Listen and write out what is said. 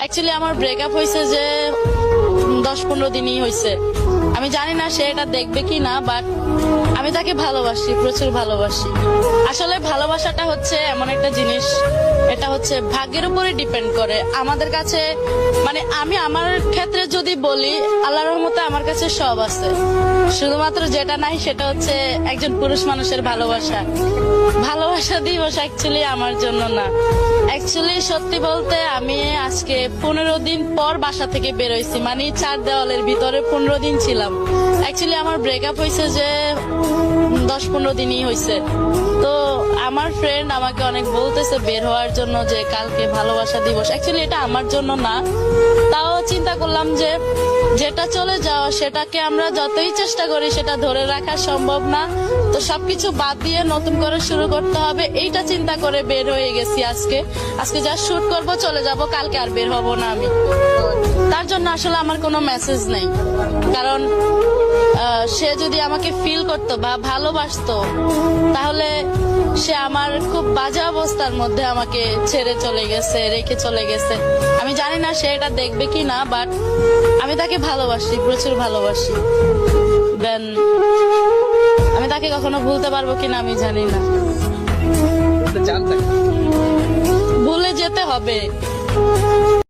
Actually আমার breakup হয়েছে যে দশ পনেরো দিনই হয়েছে আমি জানি না সে এটা দেখবে কি না বাট আমি তাকে ভালোবাসি, প্রচুর ভালোবাসি। আসলে ভালোবাসাটা হচ্ছে এমন একটা জিনিস, এটা হচ্ছে ভাগ্যের উপরে ডিপেন্ড করে। আমাদের কাছে মানে আমি আমার ক্ষেত্রে যদি বলি, আল্লাহর রহমতে আমার কাছে সব আছে। শুধুমাত্র যেটা নাই সেটা হচ্ছে একজন পুরুষ মানুষের ভালোবাসা। ভালোবাসা দিবস অ্যাকচুয়ালি আমার জন্য না। অ্যাকচুয়ালি সত্যি বলতে আমি আজকে পনেরো দিন পর বাসা থেকে বেরোইছি মানে চার দেওয়ালের ভিতরে পনেরো দিন ছিলাম। অ্যাকচুয়ালি আমার ব্রেকআপ হয়েছে যে দশ পনেরো দিনই হয়েছে তো আমার ফ্রেন্ড আমাকে অনেক বলতেছে বের হওয়ার জন্য যে কালকে ভালোবাসা দিবস। অ্যাকচুয়ালি এটা আমার জন্য না। তাও চিন্তা করলাম যে যেটা চলে যাওয়া, সেটাকে আমরা যতই চেষ্টা করি, সেটা ধরে রাখা সম্ভব না। তো সবকিছু বাদ দিয়ে নতুন করে শুরু করতে হবে। এইটা চিন্তা করে বের হয়ে গেছি আজকে। আজকে যা শুট করব, চলে যাব। কালকে আর বের হব না আমি। তার জন্য আসলে আমার কোনো মেসেজ নেই। কারণ সে যদি আমাকে ফিল করতো বা ভালোবাসতো তাহলে সে আমার খুব বাজে অবস্থার মধ্যে আমাকে ছেড়ে চলে গেছে রেখে চলে গেছে। আমি জানি না সে এটা দেখবে কি না বাট আমি তাকে ভালোবাসি প্রচুর ভালোবাসি। দেন আমি তাকে কখনো ভুলতে পারব কিনা আমি জানি না। ভুলে যেতে হবে।